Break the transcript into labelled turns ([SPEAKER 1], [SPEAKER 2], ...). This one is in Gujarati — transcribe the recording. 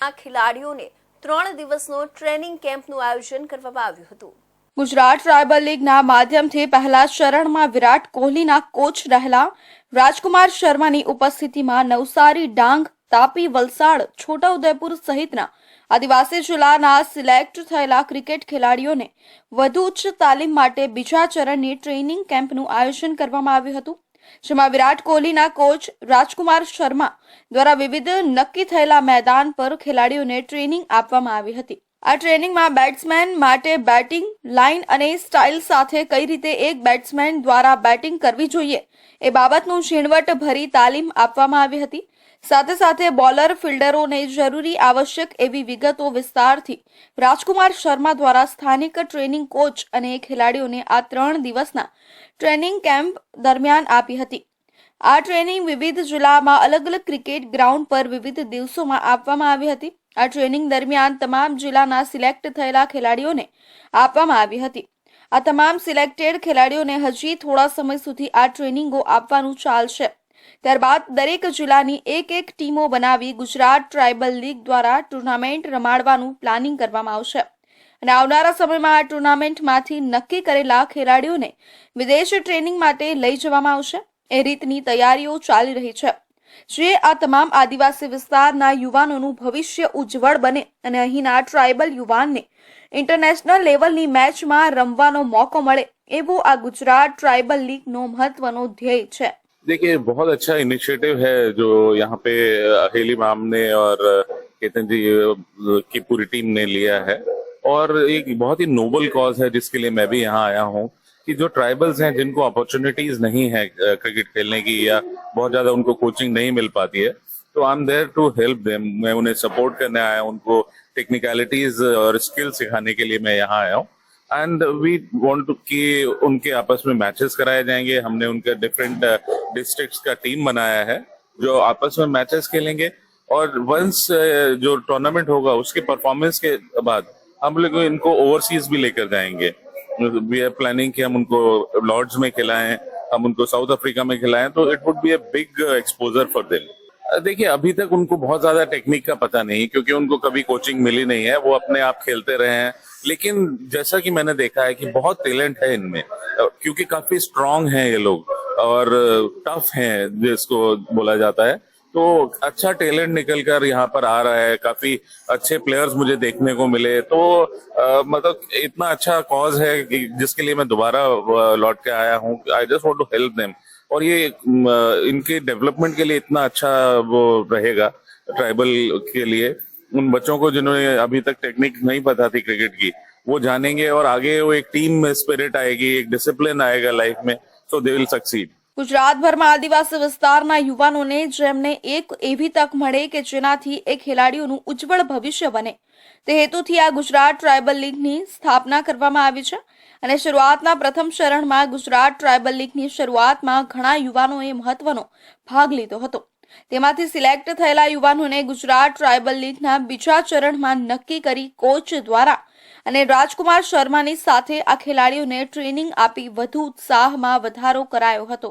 [SPEAKER 1] આ ખેલાડીઓને ત્રણ દિવસનો ટ્રેનિંગ કેમ્પનું આયોજન કરવામાં આવ્યું હતું.
[SPEAKER 2] ગુજરાત ટ્રાયબલ લીગના માધ્યમથી પહેલા ચરણમાં વિરાટ કોહલીના કોચ રહેલા રાજકુમાર શર્માની ઉપસ્થિતિમાં નવસારી ડાંગ, તાપી, વલસાડ, છોટાઉદેપુર સહિતના આદિવાસી જિલ્લાના સિલેક્ટ થયેલા ક્રિકેટ ખેલાડીઓને વધુ ઉચ્ચ તાલીમ માટે બીજા ચરણની ટ્રેનિંગ કેમ્પનું આયોજન કરવામાં આવ્યું હતું. જેમાં વિરાટ કોહલીના કોચ રાજકુમાર શર્મા દ્વારા વિવિધ નક્કી થયેલા મેદાન પર ખેલાડીઓને ટ્રેનિંગ આપવામાં આવી હતી. આ ટ્રેનિંગમાં બેટ્સમેન માટે બેટિંગ લાઇન અને સ્ટાઇલ સાથે કઈ રીતે એક બેટ્સમેન દ્વારા બેટિંગ કરવી જોઈએ એ બાબતનું ઝીણવટ ભરી તાલીમ આપવામાં આવી હતી. સાથે સાથે બોલર ફિલ્ડરોને જરૂરી આવશ્યક એવી વિગતો વિસ્તારથી રાજકુમાર શર્મા દ્વારા સ્થાનિક ટ્રેનિંગ કોચ અને ખેલાડીઓને આ ત્રણ દિવસના ટ્રેનિંગ કેમ્પ દરમિયાન આપી હતી. આ ટ્રેનિંગ વિવિધ જિલ્લામાં અલગ અલગ ક્રિકેટ ગ્રાઉન્ડ પર વિવિધ દિવસોમાં આપવામાં આવી હતી. આ ટ્રેનિંગ દરમિયાન તમામ જિલ્લાના સિલેક્ટ થયેલા ખેલાડીઓને આપવામાં આવી હતી. આ તમામ સિલેક્ટેડ ખેલાડીઓને હજી થોડા સમય સુધી આ ટ્રેનિંગો આપવાનું ચાલશે. ત્યારબાદ દરેક જિલ્લાની એક એક ટીમો બનાવી ગુજરાત ટ્રાયબલ લીગ દ્વારા ટુર્નામેન્ટ રમાડવાનું પ્લાનિંગ કરવામાં આવશે. અને આવનારા સમયમાં આ ટુર્નામેન્ટમાંથી નક્કી કરેલા ખેલાડીઓને વિદેશ ટ્રેનિંગ માટે લઈ જવામાં આવશે. એ રીતની તૈયારીઓ ચાલી રહી છે. જે આ તમામ આદિવાસી વિસ્તારના યુવાનોનું ભવિષ્ય ઉજ્જવળ બને અને અહીંના ટ્રાયબલ યુવાનને ઇન્ટરનેશનલ લેવલની મેચમાં રમવાનો મોકો મળે, એવો આ ગુજરાત ટ્રાઇબલ લીગનો મહત્વનો ધ્યેય છે.
[SPEAKER 3] देखिए, बहुत अच्छा इनिशिएटिव है जो यहाँ पे अकेली मैम ने और केतन जी की पूरी टीम ने लिया है। और एक बहुत ही नोबल कॉज है जिसके लिए मैं भी यहाँ आया हूँ कि जो ट्राइबल्स हैं, जिनको अपॉर्चुनिटीज़ नहीं है क्रिकेट खेलने की या बहुत ज़्यादा उनको कोचिंग नहीं मिल पाती है तो I am there to help them मैं उन्हें सपोर्ट करने आया उनको टेक्निकलिटीज और स्किल सिखाने के लिए मैं यहाँ आया हूँ। एंड वी वांट कि उनके आपस में मैचेस कराए जाएँगे। हमने उनका डिफरेंट डिस्ट्रिक्ट्स का टीम बनाया है, जो आपस में मैचेस खेलेंगे। और वंस जो टूर्नामेंट होगा, उसके परफॉर्मेंस के बाद हम लोग इनको ओवरसीज भी लेकर जाएँगे। वी आर प्लानिंग कि हम उनको लॉर्ड्स में खिलाएँ, हम उनको साउथ अफ्रीका में खिलाएँ तो it would be a big exposure for them देखिए अभी तक उनको बहुत ज़्यादा टेक्निक का पता नहीं क्योंकि उनको कभी कोचिंग मिली नहीं है। वो अपने आप खेलते रहे हैं। लेकिन जैसा कि मैंने देखा है कि बहुत टैलेंट है इनमें। क्योंकि काफ़ी स्ट्रांग हैं ये लोग और टफ हैं जिसको बोला जाता है। तो अच्छा टैलेंट निकल कर यहाँ पर आ रहा है। काफ़ी अच्छे प्लेयर्स मुझे देखने को मिले। तो अ, मतलब इतना अच्छा कॉज है कि जिसके लिए मैं दोबारा लौट के आया हूँ। I just want to help them और ये अ, इनके डेवलपमेंट के लिए इतना अच्छा वो रहेगा ट्राइबल के लिए उन बच्चों को जिन्होंने अभी तक टेक्निक नहीं पता थी क्रिकेट की वो जानेंगे और आगे वो एक टीम में स्पिरिट आएगी एक डिसिप्लिन आएगा लाइफ में सो दे विल सक्सीड
[SPEAKER 2] ગુજરાતભરમાં આદિવાસી વિસ્તારના યુવાનોને જેમને એક એવી તક મળે કે જેનાથી એ ખેલાડીઓનું ઉજ્જવળ ભવિષ્ય બને તે હેતુથી આ ગુજરાત ટ્રાયબલ લીગની સ્થાપના કરવામાં આવી છે અને શરૂઆતના પ્રથમ ચરણમાં ગુજરાત ટ્રાયબલ લીગની શરૂઆતમાં ઘણા યુવાનોએ મહત્વનો ભાગ લીધો હતો. તેમાંથી સિલેક્ટ થયેલા યુવાનોને ગુજરાત ટ્રાયબલ લીગના બીજા ચરણમાં નક્કી કરી કોચ દ્વારા અને રાજકુમાર શર્માની સાથે આ ખેલાડીઓને ટ્રેનિંગ આપી વધુ ઉત્સાહમાં વધારો કરાયો હતો.